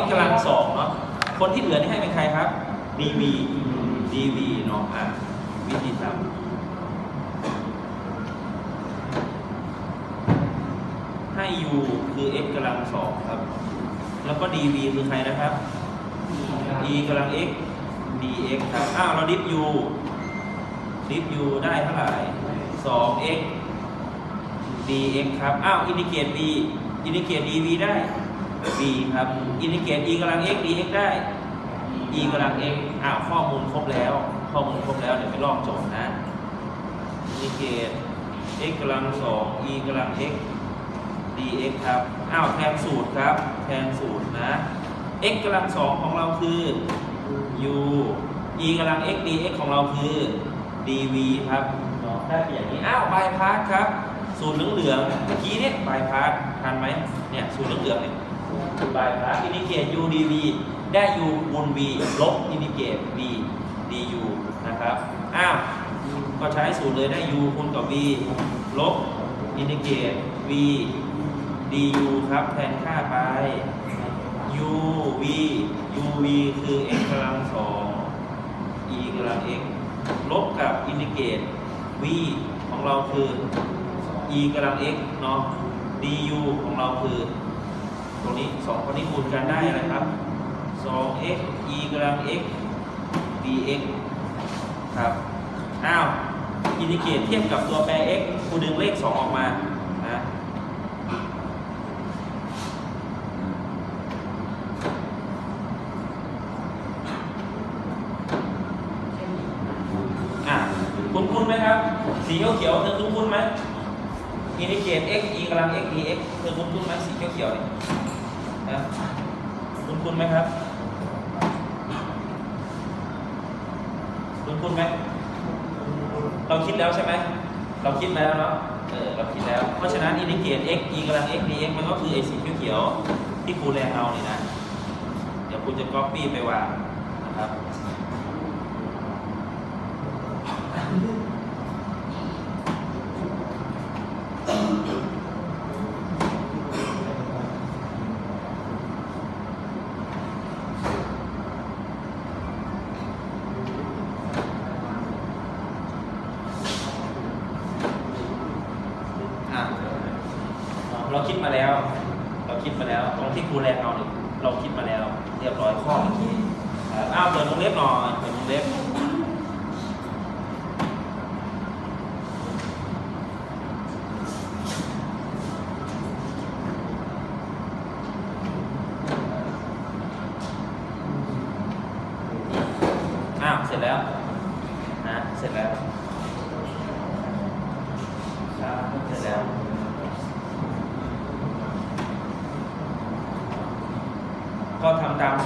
x กำลังสองเนาะคนที่เหลือนี่ให้เป็นใครครับ dv dv เนาะอะวิธีทำให้ u คือ x กำลังสองครับ แล้วก็ dv คือใครนะครับ e กำลัง x dx ครับ อ้าว เราดิฟ u ดิฟ u ได้เท่าไหร่ 2x dx ครับ อ้าว อินดิเกต b อินดิเกต dv ได้ b ครับอินดิเกรต e กำลัง x dx ได้ e กำลัง x อ้าวข้อมูลครบแล้ว ข้อมูลครบแล้วเดี๋ยวไปลอกโจทย์นะอินดิเกรต x กำลัง2 e กำลัง x dx ครับอ้าวแทนสูตรครับ แทนสูตรนะ x กำลัง2ของเราคือ u e กำลัง x dx ของเราคือ dv ครับได้เป็นอย่างนี้ อ้าวบายพาสครับ สูตรเหลืองๆเมื่อกี้เนี่ยบายพาสทันไหมเนี่ย สูตรเหลืองๆเนี่ย บายพาสอินดิเกต u dv ได้ u คูณ v ลบอินดิเกต v du นะครับ อ้าว ก็ใช้สูตรเลยได้ u คูณกับ v ลบอินดิเกต v du ครับ แทนค่าไป u v u v คือ x กำลังสอง e กำลัง x ลบกับอินดิเกต v ของเราคือ e กำลัง x เนาะ du ของเราคือ ตรงนี้สองคนนี้คูณกันได้อะไรครับ 2x e กำลัง x dx ครับ อ้าวอินดิเกรตเทียบกับตัวแปร x คูณดึงเลข 2 ออกมานะอะคุ้นคุ้นไหมครับ สีเขียวเขียวเธอคุ้นคุ้นไหมอินดิเกรต x e กำลัง x dx เธอคุ้นคุ้นไหมสีเขียวเขียวๆนี่ย นะคุ้นคุ้นไหมครับคุ้นคุ้นไหมเราคิดแล้วใช่ไหมเราคิดมาแล้วเนาะเออเราคิดแล้ว เพราะฉะนั้นอินดิเกต x e กำลัง x dx มันก็คือไอสีเขียวเขียวๆที่ครูแรงเอานี่นะ เดี๋ยวครูจะก๊อปปี้ไปวางนะครับ อะเราคิดมาแล้ว เราคิดมาแล้วตรงที่ครูแรงเอาเนี่ยเราคิดมาแล้ว เรียบร้อยข้อเมื่อกี้อ้าวเปิดวงเล็บหน่อยเปิดวงเล็บอ้าวเสร็จแล้วนะเสร็จแล้ว เสร็จแล้วก็ทำตาม